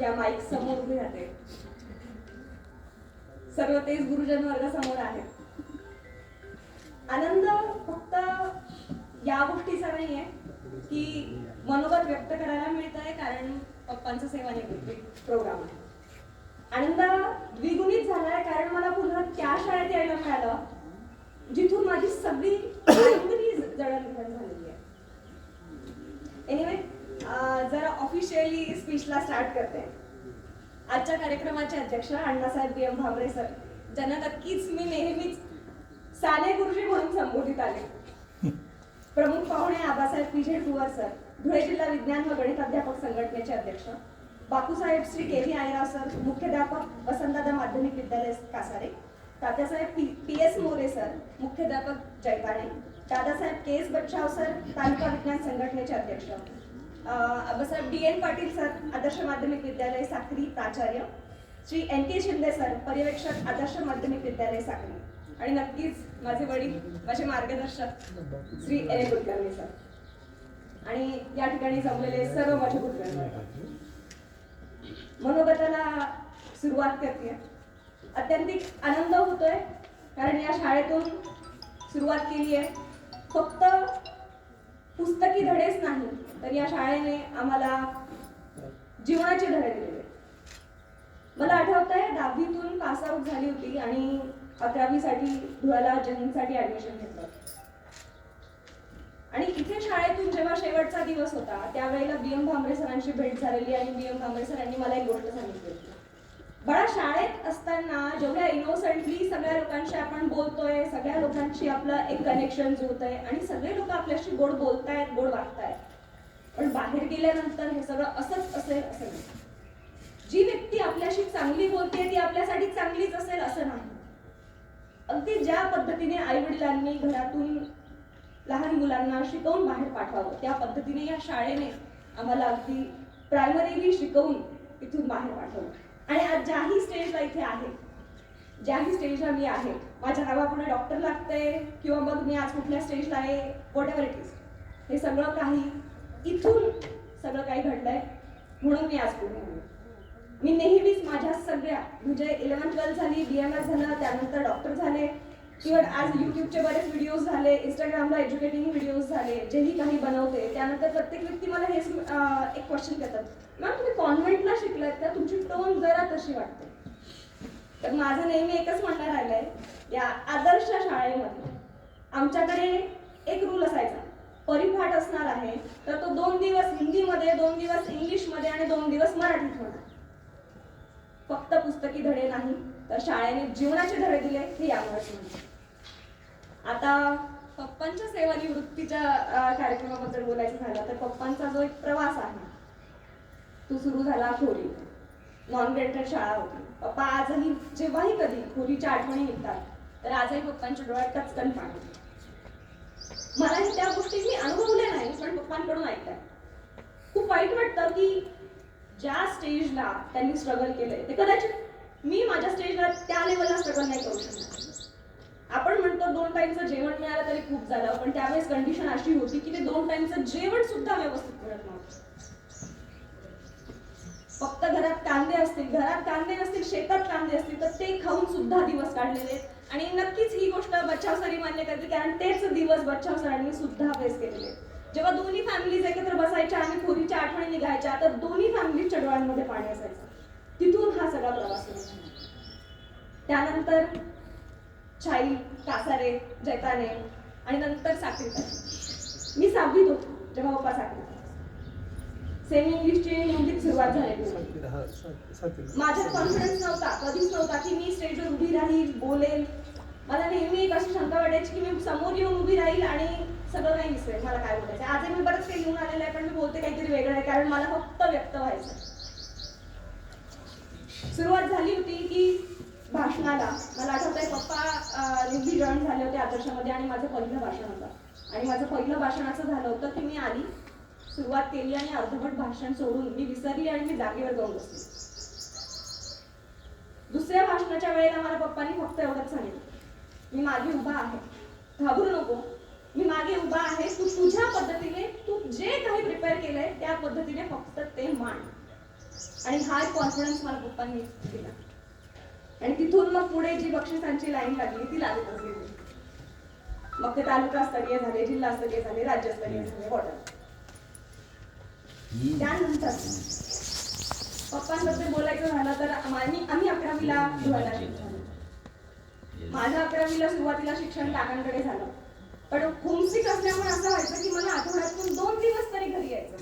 या माईक समोर उभी राहते. सर्व तेच गुरुजन वर्गासमोर आहेत. आनंद फक्त या गोष्टीचा नाहीये की मनोगत व्यक्त करायला मिळत आहे कारण पप्पांचं सेवानिवृत्ती प्रोग्राम आहे. आनंद द्विगुणित झालाय कारण मला पुन्हा त्या शाळेत यायला मिळालं जिथून माझी सगळी जडणघडण झालेली आहे. एनिवे जरा ऑफिशियली स्पीचला स्टार्ट करते. आजच्या कार्यक्रमाचे अध्यक्ष Annasaheb B M Bhabre sir. ज्यांना नक्कीच मी नेहमीच साने गुरुजी म्हणून संबोधित आले प्रमुख पाहुणे आबासाहेब पिझे टुवर सर धुळे जिल्हा विज्ञान व गणित अध्यापक संघटनेचे अध्यक्ष. Bapusaheb Shri K V Ayrao sir मुख्याध्यापक वसंतदादा माध्यमिक विद्यालय Kasare. Tatyasaheb P P S More sir मुख्याध्यापक Jaitane Dadasaheb K S Bachhav sir तालुका विज्ञान संघटनेचे अध्यक्ष. Abasaheb D N Patil sir आदर्श माध्यमिक विद्यालय साखरी प्राचार्य. Shri N K Shinde sir पर्यवेक्षक आदर्श माध्यमिक विद्यालय साखरी आणि नक्कीच माझे वडील माझे मार्गदर्शक Shri N A Kulkarni sir. आणि या ठिकाणी जमलेले सर्व माझे कुलकर्णी. मनोगताला सुरुवात करते. अत्यंतिक आनंद होतोय कारण या शाळेतून सुरुवात केली आहे. फक्त पुस्तकी धडेच नाही तर या शाळेने आम्हाला जीवनाचे धडे दिलेले. मला आठवत आहे दहावीतून पास आउट झाली होती आणि अकरावीसाठी धुळ्याला जैनसाठी ऍडमिशन घेतलं. आणि इथे शाळेतून जेव्हा शेवटचा दिवस होता त्यावेळेला बी एम भांबरे सरांची भेट झालेली आणि बी एम भांबरे सरांनी मला एक गोष्ट सांगितली. होती बाळा शाळेत असताना जेवढ्या इनोसंटली सगळ्या लोकांशी आपण बोलतोय सगळ्या लोकांशी आपलं एक कनेक्शन जुळत आहे आणि सगळे लोक आपल्याशी गोड बोलतायत गोड वागतायत. पण बाहेर गेल्यानंतर हे सगळं असंच असेल असं नाही. जी व्यक्ती आपल्याशी चांगली बोलते ती आपल्यासाठी चांगलीच असेल असं नाही. अगदी ज्या पद्धतीने आई वडिलांनी घरातून लहान मुलांना शिकवून बाहेर पाठवावं त्या पद्धतीने या शाळेने आम्हाला अगदी प्रायमरीली शिकवून इथून बाहेर पाठवलं. आणि आज ज्याही स्टेजला इथे आहे ज्याही स्टेजला मी आहे माझ्या नावापुढे डॉक्टर लागतंय किंवा मग मी आज कुठल्या स्टेजला आहे वॉट एव्हर इट इज हे सगळं काही इथून सगळं काही घडलंय म्हणून मी आज पुढे आले मी नेहमीच माझ्या सगळ्या म्हणजे इलेवन ट्वेल्थ झाली बी एम एस झालं त्यानंतर डॉक्टर झाले इव्हन आज यूट्यूबचे बरेच व्हिडिओज झाले इंस्टाग्रामला एज्युकेटिंग व्हिडिओज झाले जेही काही बनवते त्यानंतर प्रत्येक व्यक्ती मला हेच एक क्वेश्चन करतात. मॅम तुम्ही कॉन्व्हेंटला शिकलात का तुमची टोन जरा तशी वाटते. तर माझं नेहमी एकच म्हणणं राहिलंय या आदर्श शाळेमध्ये आमच्याकडे एक रूल असायचा. परिपाठ असणार आहे तर तो दोन दिवस हिंदीमध्ये दोन दिवस इंग्लिशमध्ये आणि दोन दिवस मराठीत होणार. फक्त पुस्तकी धडे नाही तर शाळेने जीवनाचे धडे दिले हे यामुळेच म्हणते आता पप्पांच्या सेवानिवृत्तीच्या अं, कार्यक्रमाबद्दल बोलायचं झालं तर पप्पांचा जो एक प्रवास आहे तो सुरू झाला खोरी नॉन ग्रेटेड शाळा होती. पप्पा आजही जेव्हाही कधी खोरीच्या आठवणी निघतात तर आजही पप्पांच्या डोळ्यात कचकन पाणी मलाही त्या गोष्टी मी अनुभवल्या नाही पण पप्पांकडून ऐकल्या. खूप वाईट वाटतं की ज्या स्टेजला त्यांनी स्ट्रगल केलंय ते कदाचित मी माझ्या स्टेजला त्या लेवलला स्ट्रगल नाही करू शकणार. आपण म्हणतो दोन टाईमचं जेवण मिळालं तरी खूप झालं पण त्यावेळेस कंडिशन अशी होती की ते दोन टाईमचं जेवण सुद्धा व्यवस्थित मिळत नव्हतं फक्त घरात कांदे असतील घरात कांदे नसतील शेतात कांदे असतील तर ते खाऊन सुद्धा दिवस काढलेले आहेत. आणि नक्कीच ही गोष्ट बच्चाव सरी मान्य करते कारण तेच दिवस बच्चाव सरांनी सुद्धा अभ्यास केलेले जेव्हा दोन्ही फॅमिलीज एकत्र बसायच्या आणि खोरीच्या आठवणी निघायच्या तर दोन्ही फॅमिली डोळ्यांमध्ये पाणी असायचं. तिथून हा सगळा प्रवास सुरू त्यानंतर छाई कासारे जैताने आणि नंतर साखरी मी सहावीत होतो जेव्हा पप्पा साखरी सेमी इंग्लिशची हिंदीत सुरुवात होती माझ्यात कॉन्फिडन्स नव्हता कधीच नव्हता की मी स्टेजवर उभी राहील बोलेल. मला नेहमी एक अशी शंका वाटायची की मी समोर येऊन उभी राहील आणि सगळं काही विसरेल मला काय बोलायचं आजही मी बरंच काही लिहून आलेलं आहे पण मी बोलते काहीतरी वेगळं आहे कारण मला फक्त व्यक्त व्हायचं सुरुवात झाली होती की भाषणाला. मला आठवत आहे पप्पा निधी जॉईन झाले होते आदर्शामध्ये आणि माझं पहिलं भाषण होतं. आणि माझं पहिलं भाषण असं झालं होतं की मी आली सुरुवात केली आणि अर्धवट भाषण सोडून मी विसरली आणि मी जागेवर जाऊन बसली. दुसऱ्या भाषणाच्या वेळेला मला पप्पांनी फक्त एवढंच सांगितलं. मी मागे उभा आहे. घाबरू नको. मी मागे उभा आहे. तू तुझ्या पद्धतीने तू जे काही प्रिपेअर केलंय त्या पद्धतीने फक्त ते मांड. आणि हा कॉन्फिडन्स मला पप्पांनी दिला. आणि तिथून मग पुढे जी बक्षिसांची लाईन लागली ती लागत गेली मग ते तालुकास्तरीय झाले जिल्हास्तरीय झाले राज्यस्तरीय झाले वॉटर त्यानंतर पप्पांबद्दल बोलायचं झालं तर आम्ही आम्ही अकरावीला धुळ्याला शिफ्ट झालो माझं अकरावीला सुरुवातीला शिक्षण काकांकडे झालं. पण होमसिक असल्यामुळे असं व्हायचं की मला आठवड्यातून दोन दिवस तरी घरी यायचं.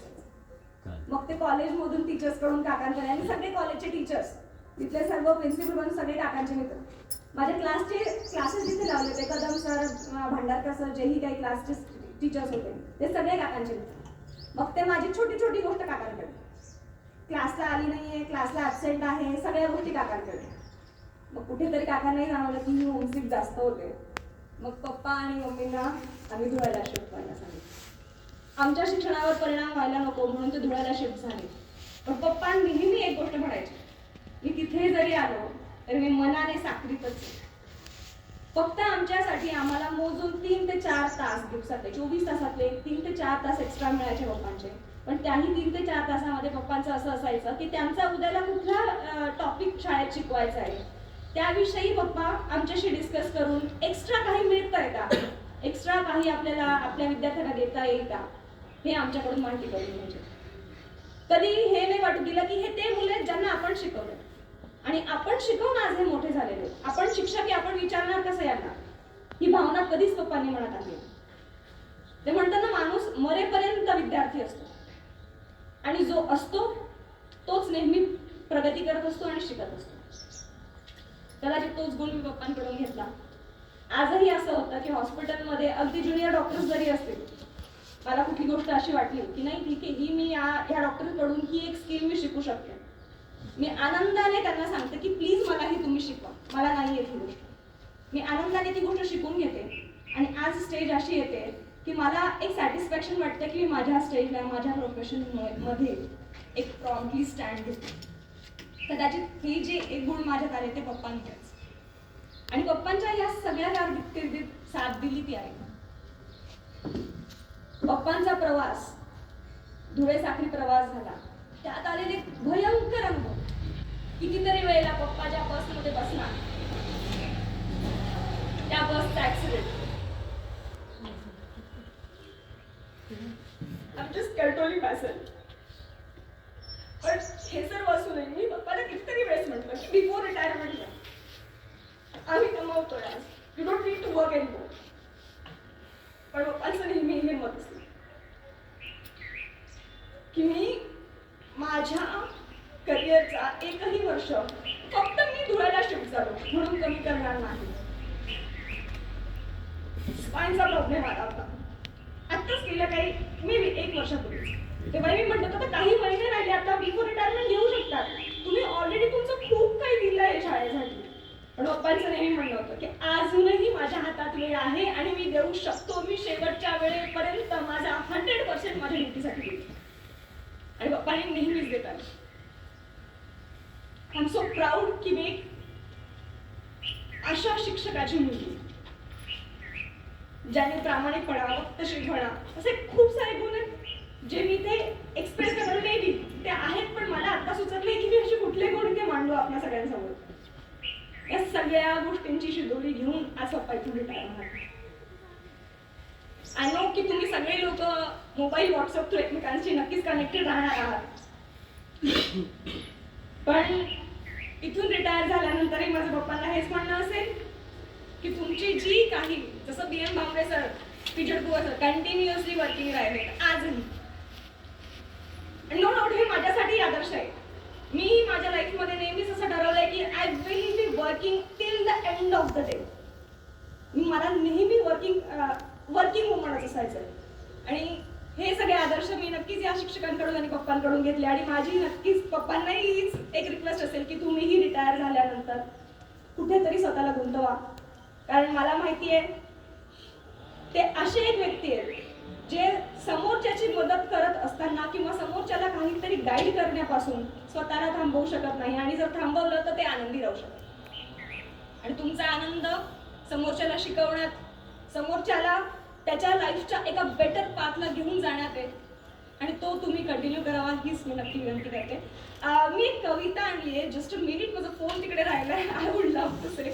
मग ते कॉलेजमधून टीचर्सकडून काकांकडे आणि सगळे कॉलेजचे टीचर्स तिथले सर्व प्रिन्सिपल पण सगळे काकांचे मित्र. माझ्या क्लासचे क्लासेस जिथे लावले होते कदम सर भांडारकर सर जेही काही क्लासचे टीचर्स होते ते सगळे काकांचे मित्र. मग ते माझी छोटी छोटी गोष्ट काकांकडे क्लासला आली नाहीये क्लासला ॲबसेंट आहे सगळ्या गोष्टी काकांकडे मग कुठेतरी काकांनाही जाणवलं की मी होमसिक जास्त होते. मग पप्पा आणि मम्मींना आम्ही धुळ्याला शिफ्ट व्हायला सांगितलं. आमच्या शिक्षणावर परिणाम व्हायला नको म्हणून ते धुळ्याला शिफ्ट झाले. पण पप्पा नेहमी एक गोष्ट म्हणायची मी तिथे जरी आलो तरी मी मनाने साखरीतच आहे. फक्त आमच्यासाठी आम्हाला मोजून तीन ते चार तास दिवसातले चोवीस तासातले तीन ते चार तास एक्स्ट्रा मिळायचे पप्पांचे. पण त्याही तीन ते चार तासामध्ये पप्पांचं असं असायचं की त्यांचा उद्याला कुठला टॉपिक शाळेत शिकवायचा आहे. त्याविषयी पप्पा आमच्याशी डिस्कस करून एक्स्ट्रा काही मिळतंय का? एक्स्ट्रा काही आपल्याला आपल्या विद्यार्थ्यांना देता येईल का? हे आमच्याकडून माहिती करून घ्यायचे. कधी हे नाही वाटू दिलं की हे ते मुलं आहेत ज्यांना आपण शिकवलं आणि आपण शिकवून आज हे मोठे झालेले आपण शिक्षक आहे आपण विचारणार कसं यांना? ही भावना कधीच पप्पांनी म्हणत आली ते म्हणतात ना माणूस मरेपर्यंत विद्यार्थी असतो. आणि जो असतो तोच नेहमी प्रगती करत असतो आणि शिकत असतो. कदाचित तोच गुण मी पप्पांकडून घेतला. आजही असं होतं की हॉस्पिटलमध्ये अगदी ज्युनियर डॉक्टर्स जरी असतील मला कुठली गोष्ट अशी वाटली की नाही ठीक आहे ही मी या ह्या डॉक्टरकडून ही एक स्किल मी शिकू शकते. मी आनंदाने त्यांना सांगते की प्लीज मला हे तुम्ही शिकवा. मला नाही येत ही गोष्ट. मी आनंदाने ती गोष्ट शिकून घेते. आणि आज स्टेज अशी येते की मला एक सॅटिस्फॅक्शन वाटतं की मी माझ्या स्टेजला माझ्या प्रोफेशनमध्ये एक प्रॉम्प्टली स्टँड घेते. कदाचित ही जे एक गुण माझ्यात आले ते पप्पांच्याच. आणि पप्पांच्या या सगळ्या कारकिर्दीत साथ दिली ती आहे. पप्पांचा प्रवास धुळे साखरी प्रवास झाला. त्यात आलेले भयंकर अनुभव. कितीतरी वेळेला पप्पा ज्या बसमध्ये बसणार त्या बसचा accident I'm just controlling myself. पण हे सर्व असूनही मी पप्पाला कितीतरी वेळेस म्हटलं की बिफोर रिटायरमेंट आम्ही कमवतोय आज you don't need to work N पण पप्पांचं नेहमी हिंमत असते की मी माझ्या करिअरचा एकही वर्ष फक्त मी धुळ्याला शिफ्ट झालो म्हणून कमी करणार नाही. स्पाईनचा प्रॉब्लेम आला होता. आत्ताच गेल्या काही मी एक वर्षापूर्वी तेव्हा मी म्हणत होतं काही महिने राहिले आता बिफोर रिटायरमेंट घेऊ शकतात तुम्ही ऑलरेडी तुमचं खूप काही दिलं आहे शाळेसाठी. पण पप्पांचं नेहमी म्हणणं होतं की अजूनही माझ्या हातात वेळ आहे आणि मी देऊ शकतो मी शेवटच्या वेळेपर्यंत माझा हंड्रेड पर्सेंट माझ्या ड्युटीसाठी देतो आणि पप्पांनी नेहमीच देतात. आय एम सो प्राऊड की मी अशा शिक्षकाची मुलगी. ज्याने प्रामाणिकपणा वक्तशीरपणा असे खूप सारे गुण आहेत जे मी ते एक्सप्रेस करायला नाही. ते आहेत पण मला आता सुचतले की मी असे कुठले गुण ते मांडू आपल्या सगळ्यांसमोर. या सगळ्या गोष्टींची शिदोरी घेऊन आज पप्पा इथून आय नो की तुम्ही सगळे लोक मोबाईल व्हॉट्सअप थ्रू एकमेकांशी नक्कीच कनेक्टेड राहणार आहात. पण इथून रिटायर झाल्यानंतरही माझ्या पप्पांना हेच म्हणणं असेल की तुमची जी काही जसं बी एम भांबरे सर पिजड कुवर सर कंटिन्युअसली वर्किंग राहिले. आजही. आणि नो डाऊट हे माझ्यासाठी आदर्श आहे. मी माझ्या लाईफमध्ये नेहमीच असं ठरवलंय की I will be working till the end of the day मला नेहमी वर्किंग वर्किंग वुमनच असायचं. आणि हे सगळे आदर्श मी नक्कीच या शिक्षकांकडून आणि पप्पांकडून घेतले आणि माझी नक्कीच पप्पांनाही हीच एक रिक्वेस्ट असेल की तुम्हीही रिटायर झाल्यानंतर कुठेतरी स्वतःला गुंतवा. कारण मला माहिती आहे ते असे एक व्यक्ती आहेत जे समोरच्याची मदत करत असताना किंवा समोरच्याला काहीतरी गाईड करण्यापासून स्वतःला थांबवू शकत नाही आणि जर थांबवलं तर ते आनंदी राहू शकत आणि तुमचा आनंद समोरच्याला शिकवण्यात समोरच्याला त्याच्या लाईफच्या एका बेटर पाथला घेऊन जाण्यात आहे आणि तो तुम्ही कंटिन्यू करावा हीच मी नक्की विनंती करते. मी एक कविता आणली आहे जस्ट मिनिट माझा फोन तिकडे राहिलाय. I would love to say